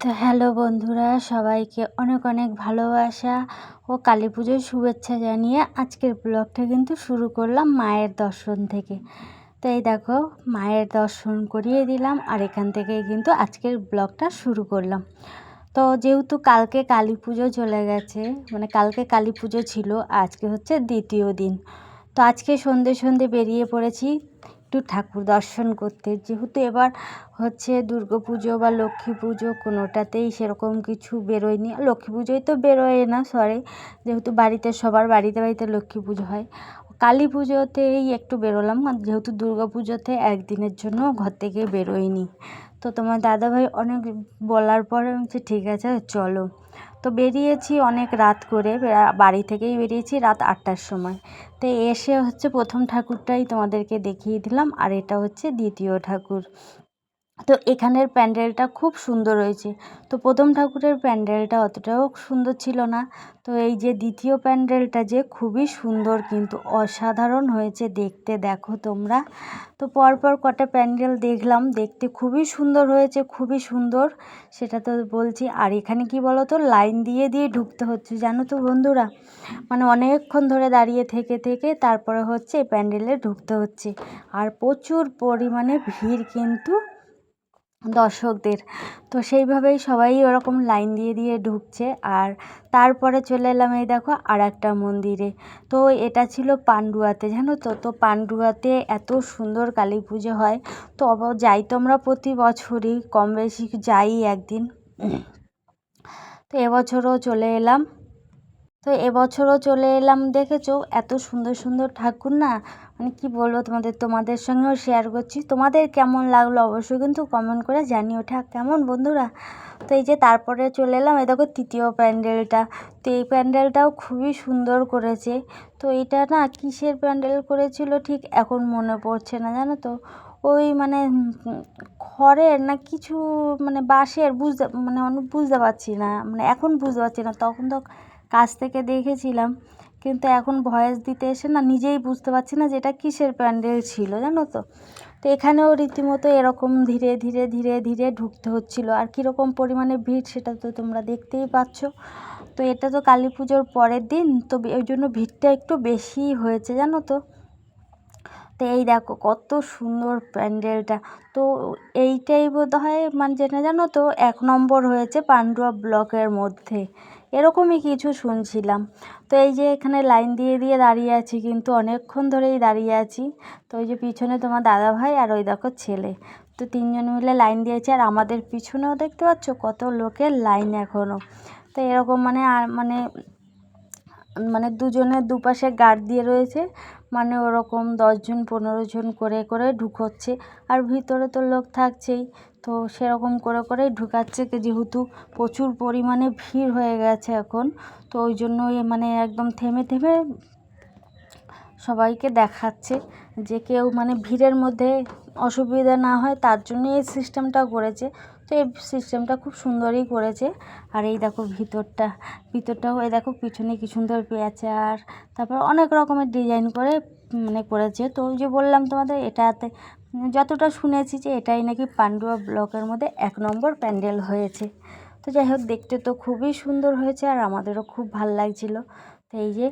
তো হ্যালো বন্ধুরা, সবাইকে অনেক অনেক ভালোবাসা ও কালী পুজোর শুভেচ্ছা জানিয়ে আজকের ব্লগটা কিন্তু শুরু করলাম মায়ের দর্শন থেকে। তো এই দেখো, মায়ের দর্শন করিয়ে দিলাম আর এখান থেকেই কিন্তু আজকের ব্লগটা শুরু করলাম। তো যেহেতু কালকে কালী পুজো চলে গেছে মানে কালকে কালী পুজো ছিল, আজকে হচ্ছে দ্বিতীয় দিন। তো আজকে সন্ধে সন্ধে বেরিয়ে পড়েছি একটু ঠাকুর দর্শন করতে। যেহেতু এবার হচ্ছে দুর্গা পুজো বা লক্ষ্মী পুজো কোনোটাতেই সেরকম কিছু বেরোয়নি। লক্ষ্মী পুজোয় তো বেরোয় না সরি যেহেতু বাড়িতে, সবার বাড়িতে বাড়িতে লক্ষ্মী পুজো হয়। কালী পুজোতেই একটু বেরোলাম যেহেতু দুর্গা পুজোতে একদিনের জন্য ঘর থেকে বেরোয়নি। তো তোমার দাদাভাই অনেক বলার পরে হচ্ছে ঠিক আছে, চলো। তো বেরিয়েছি অনেক রাত করে বাড়ি থেকেই বেরিয়েছি রাত আটটার সময়। তো এসে হচ্ছে প্রথম ঠাকুরটাই তোমাদেরকে দেখিয়ে দিলাম, আর এটা হচ্ছে দ্বিতীয় ঠাকুর। তো এখানের প্যান্ডেলটা খুব সুন্দর হয়েছে। তো প্রথম ঠাকুরের প্যান্ডেলটা অতটাও সুন্দর ছিল না। তো এই যে দ্বিতীয় প্যান্ডেলটা যে খুবই সুন্দর কিন্তু অসাধারণ হয়েছে দেখতে, দেখো তোমরা। তো পরপর কটা প্যান্ডেল দেখলাম, দেখতে খুবই সুন্দর হয়েছে, খুবই সুন্দর। সেটা তো বলছি, আর এখানে কি বলো তো লাইন দিয়ে দিয়ে ঢুকতে হচ্ছে, জানো তো বন্ধুরা? মানে অনেকক্ষণ ধরে দাঁড়িয়ে থেকে থেকে তারপরে হচ্ছে প্যান্ডেলে ঢুকতে হচ্ছে। আর প্রচুর পরিমাণে ভিড় কিন্তু দর্শকদের। তো সেইভাবেই সবাই ওরকম লাইন দিয়ে দিয়ে ঢুকছে। আর তারপরে চলে এলাম এই দেখো আর একটা মন্দিরে। তো এটা ছিল পান্ডুয়াতে, জানো তো? তো পান্ডুয়াতে এত সুন্দর কালী পুজো হয়। তো অব, যাই তো আমরা প্রতি বছরই, কম বেশি যাই একদিন। তো এবছরও চলে এলাম। তো এবছরও চলে এলাম, দেখেছ? এত সুন্দর সুন্দর ঠাকুর না? মানে কী বলব তোমাদের তোমাদের সঙ্গেও শেয়ার করছি। তোমাদের কেমন লাগল অবশ্যই কিন্তু কমেন্ট করে জানিও। ঠাক, কেমন বন্ধুরা? তো এই যে তারপরে চলে এলাম, এই দেখো তৃতীয় প্যান্ডেলটা। তো এই প্যান্ডেলটাও খুবই সুন্দর করেছে। তো এটা না কিসের প্যান্ডেল করেছিল ঠিক এখন মনে পড়ছে না, জানো তো? ওই মানে খড়ের না কিছু মানে বাঁশের, বুঝতে মানে অনেক বুঝতে পারছি না। মানে এখন বুঝতে পারছি না। তখন তো কাছ থেকে দেখেছিলাম। কিন্তু এখন ভয়েস দিতে এসে না নিজেই বুঝতে পারছি না যে এটা কিসের প্যান্ডেল ছিল, জানো তো? তো এখানেও রীতিমতো এরকম ধীরে ধীরে ধীরে ধীরে ঢুকতে হচ্ছিল। আর কীরকম পরিমাণে ভিড় সেটা তো তোমরা দেখতেই পাচ্ছ। তো এটা তো কালী পুজোর পরের দিন, তো ওই জন্য ভিড়টা একটু বেশিই হয়েছে, জানো তো? তো এই দেখো কত সুন্দর প্যান্ডেলটা। তো এইটাই বোধ হয় মানে যেটা জানো তো, এক নম্বর হয়েছে পান্ডুয়া ব্লকের মধ্যে। এরকমই কিছু শুনছিলাম। তো এই যে এখানে লাইন দিয়ে দিয়ে দাঁড়িয়ে আছি, কিন্তু অনেকক্ষণ ধরেই দাঁড়িয়ে আছি। তো ওই যে পিছনে তোমার দাদা ভাই আর ওই দেখো ছেলে। তো তিনজন মিলে লাইন দিয়েছে, আর আমাদের পিছনেও দেখতে পাচ্ছ কত লোকের লাইন এখনও তো এরকম মানে আর মানে মানে দুজনের দুপাশে গার্ড দিয়ে রয়েছে। মানে ওরকম দশজন, পনেরো জন করে করে ঢুকোচ্ছে। আর ভিতরে তো লোক থাকছেই। তো সেরকম করে করেই ঢুকাচ্ছে যেহেতু প্রচুর পরিমাণে ভিড় হয়ে গেছে এখন। তো ওই জন্য মানে একদম থেমে থেমে সবাইকে দেখাচ্ছে যে কেউ মানে ভিড়ের মধ্যে অসুবিধা না হয়, তার জন্য এই সিস্টেমটা করেছে। তো এই সিস্টেমটা খুব সুন্দরই করেছে। আর এই দেখো ভিতরটা, ভিতরটাও এই দেখো পিছনে কি সুন্দর পেঁচার তারপর অনেক রকমের ডিজাইন করে মানে করেছে। তো ওই যে বললাম তোমাদের, এটাতে যতটা শুনেছি যে এটাই নাকি পান্ডুয়া ব্লকের মধ্যে এক নম্বর প্যান্ডেল হয়েছে। তো যাই হোক, দেখতে তো খুবই সুন্দর হয়েছে আর আমাদেরও খুব ভালো লাগছিল। তো এই যে,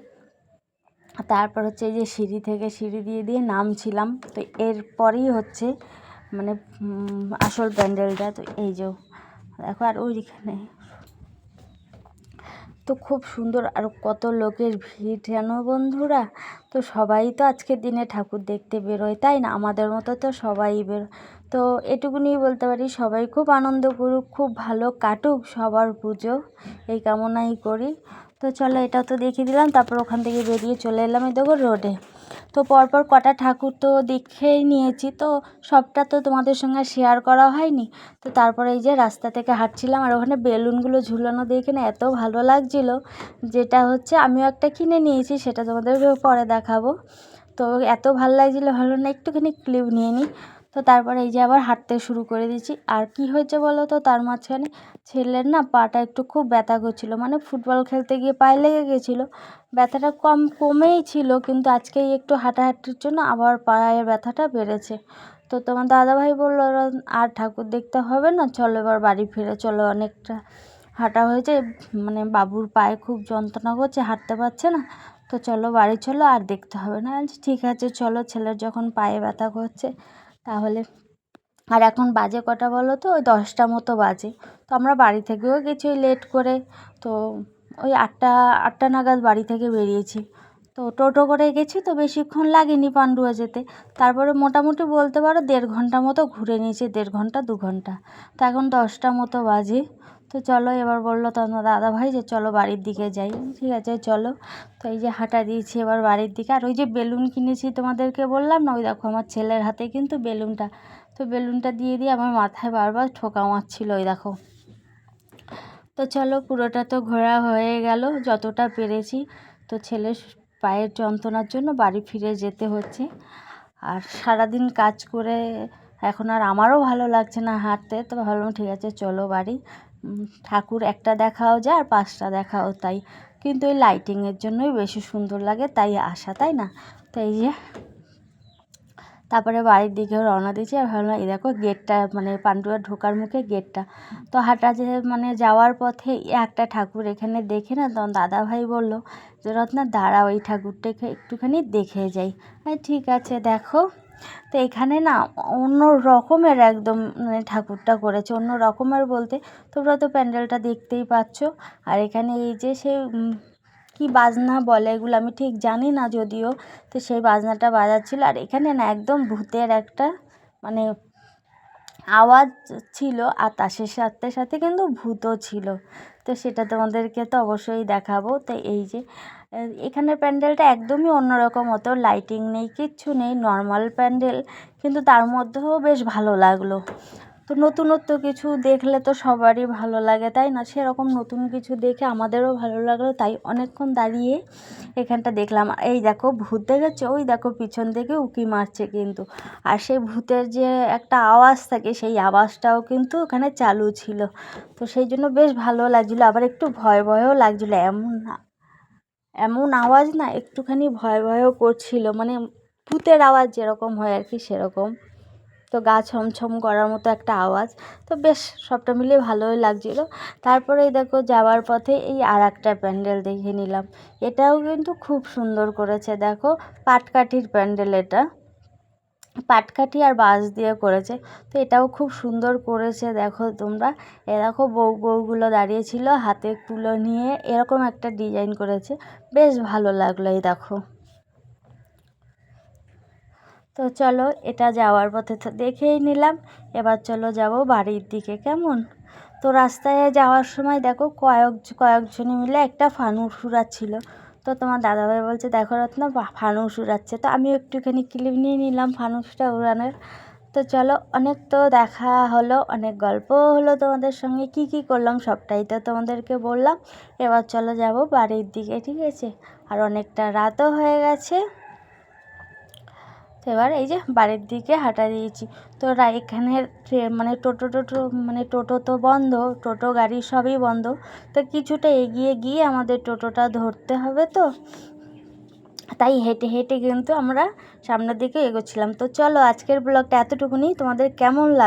তারপর হচ্ছে এই যে সিঁড়ি থেকে সিঁড়ি দিয়ে দিয়ে নামছিলাম। তো এরপরেই হচ্ছে মানে আসল প্যান্ডেলটা। তো এই যে, দেখো আর ওইখানে তো খুব সুন্দর আর কত লোকের ভিড় যেন বন্ধুরা? তো সবাই তো আজকের দিনে ঠাকুর দেখতে বেরোয়, তাই না? আমাদের মতো তো সবাই বের, তো এটুকুনি বলতে পারি, সবাই খুব আনন্দ করুক, খুব ভালো কাটুক সবার পুজো, এই কামনাই করি। তো চলো এটা তো দেখিয়ে দিলাম, তারপর ওখান থেকে বেরিয়ে চলে এলাম এই দেখো রোডে। তো পরপর কটা ঠাকুর তো দেখেই নিয়েছি, তো সবটা তো তোমাদের সঙ্গে শেয়ার করা হয়নি। তো তারপরে এই যে রাস্তা থেকে হাঁটছিলাম আর ওখানে বেলুনগুলো ঝুলানো দেখে না এত ভালো লাগছিল, যেটা হচ্ছে আমিও একটা কিনে নিয়েছি, সেটা তোমাদের পরে দেখাবো। তো এত ভালো লাগছিল, ভালো না একটুখানি ক্লিপ নিয়ে নিই তো তারপরে এই যে আবার হাঁটতে শুরু করে দিয়েছি। আর কি হয়েছে বলো তো? তার মাঝখানে ছেলের না পাটা একটু খুব ব্যথা করছিল। মানে ফুটবল খেলতে গিয়ে পায়ে লেগে গেছিল। ব্যথাটা কম কমেই ছিল, কিন্তু আজকেই একটু হাঁটাহাঁটির জন্য আবার পায়ের ব্যথাটা বেড়েছে। তো তোমার দাদাভাই বলল, আর ঠাকুর দেখতে হবে না, চলো এবার বাড়ি ফিরে, চলো অনেকটা হাঁটা হয়েছে। মানে বাবুর পায়ে খুব যন্ত্রণা করছে, হাঁটতে পারছে না। তো চলো বাড়ি চলো, আর দেখতে হবে না। ঠিক আছে, চলো। ছেলের যখন পায়ে ব্যথা করছে তাহলে, আর এখন বাজে কটা বলো তো? ওই দশটা মতো বাজে। তো আমরা বাড়ি থেকেও গেছি ওই লেট করে। তো ওই আটটা আটটা নাগাদ বাড়ি থেকে বেরিয়েছি। তো টোটো করে গেছি তো বেশিক্ষণ লাগেনি পান্ডুয়া যেতে। তারপরে মোটামুটি বলতে পারো দেড় ঘণ্টা মতো ঘুরে নিয়েছি, দেড় ঘণ্টা, দু ঘণ্টা। তো এখন দশটা মতো বাজে। তো চলো এবার বলল তোমার দাদা ভাই, যে চলো বাড়ির দিকে যাই। ঠিক আছে, চলো। তো এই যে হাঁটা দিয়েছি এবার বাড়ির দিকে। আর ওই যে বেলুন কিনেছি তোমাদেরকে বললাম না, ওই দেখো আমার ছেলের হাতে কিন্তু বেলুনটা। তো বেলুনটা দিয়ে দিয়ে আমার মাথায় বারবার ঠোকা মারছিল, ওই দেখো। তো চলো, পুরোটা তো ঘোরা হয়ে গেল, যতটা পেরেছি। তো ছেলের পায়ের যন্ত্রণার জন্য বাড়ি ফিরে যেতে হচ্ছে। আর সারাদিন কাজ করে এখন আর আমারও ভালো লাগছে না হাঁটতে। তো ভাবলাম, ঠিক আছে, চলো বাড়ি। ঠাকুর একটা দেখাও যায় আর পাঁচটা দেখাও তাই। কিন্তু এই লাইটিংয়ের জন্যই বেশি সুন্দর লাগে, তাই আসা, তাই না? তো এই যে, তারপরে বাড়ির দিকে রওনা দিয়েছি আর ভাবলাম, এই দেখো গেটটা মানে পান্ডুয়া ঢোকার মুখে গেটটা। তো হাঁটা যে মানে যাওয়ার পথে একটা ঠাকুর এখানে দেখে না, তখন দাদাভাই বলল যে, রত্না দাঁড়া ওই ঠাকুরটাকে একটুখানি দেখে যাই। ঠিক আছে, দেখো। তো এখানে না অন্য রকমের একদম মানে ঠাকুরটা করেছে, অন্য রকমের বলতে তোমরা তো প্যান্ডেলটা দেখতেই পাচ্ছ। আর এখানে এই যে সে কি বাজনা বলে এগুলো আমি ঠিক জানি না যদিও, তো সেই বাজনাটা বাজাচ্ছিল। আর এখানে না একদম ভূতের একটা মানে আওয়াজ ছিল আর তাসের সাথে সাথে কিন্তু ভূতও ছিল। তো সেটা তোমাদেরকে তো অবশ্যই দেখাবো। তো এই যে এখানের প্যান্ডেলটা একদমই অন্যরকম অত লাইটিং নেই, কিচ্ছু নেই নর্মাল প্যান্ডেল। কিন্তু তার মধ্যেও বেশ ভালো লাগল। তো নতুনত্ব কিছু দেখলে তো সবারই ভালো লাগে, তাই না? সেরকম নতুন কিছু দেখে আমাদেরও ভালো লাগল, তাই অনেকক্ষণ দাঁড়িয়ে এখানটা দেখলাম। এই দেখো, ভূত দেখেছ? ওই দেখো, পিছন থেকে উঁকি মারছে কিন্তু। আর সেই ভূতের যে একটা আওয়াজ থাকে, সেই আওয়াজটাও কিন্তু ওখানে চালু ছিল। তো সেই জন্য বেশ ভালো লাগছিল। আবার একটু ভয় ভয়ও লাগছিল। এমন এমন আওয়াজ না একটুখানি ভয় ভয়ও করছিল মানে ভূতের আওয়াজ যেরকম হয় আর কি সেরকম। তো গা ছমছম করার মতো একটা আওয়াজ। তো বেশ, সবটা মিলিয়ে ভালোই লাগছিল। তারপরে দেখো যাওয়ার পথে এই আর একটা প্যান্ডেল দেখে নিলাম। এটাও কিন্তু খুব সুন্দর করেছে, দেখো পাটকাঠির প্যান্ডেল এটা। পাটকাঠি আর বাঁশ দিয়ে করেছে। তো এটাও খুব সুন্দর করেছে, দেখো তোমরা। এ দেখো বউ, বউগুলো দাঁড়িয়েছিল হাতে তুলো নিয়ে এরকম একটা ডিজাইন করেছে। বেশ ভালো লাগল এই দেখো। তো চলো, এটা যাওয়ার পথে তো দেখেই নিলাম। এবার চলো যাব বাড়ির দিকে, কেমন? তো রাস্তায় যাওয়ার সময় দেখো কয়েক, কয়েকজনে মিলে একটা ফানুস উড়াচ্ছিল তো তোমার দাদাভাই বলছে, দেখো রত্ন ফানুস উড়াচ্ছে তো আমি একটুখানি ক্লিপ নিয়ে নিলাম ফানুসটা উড়ানোর। তো চলো, অনেক তো দেখা হলো, অনেক গল্প হলো তোমাদের সঙ্গে, কি কি করলাম সবটাই তো তোমাদেরকে বললাম। এবার চলো যাব বাড়ির দিকে, ঠিক আছে? আর অনেকটা রাতও হয়ে গেছে। তো এবার এই যে বাড়ির দিকে হাঁটা দিয়েছি। তো এখানে মানে টোটো টোটো মানে টোটো তো বন্ধ, টোটো গাড়ি সবই বন্ধ। তো কিছুটা এগিয়ে গিয়ে আমাদের টোটোটা ধরতে হবে তো। তাই হেঁটে হেঁটে কিন্তু আমরা সামনের দিকে এগোচ্ছিলাম। তো চলো আজকের ব্লগটা এতটুকুনি। তোমাদের কেমন লাগ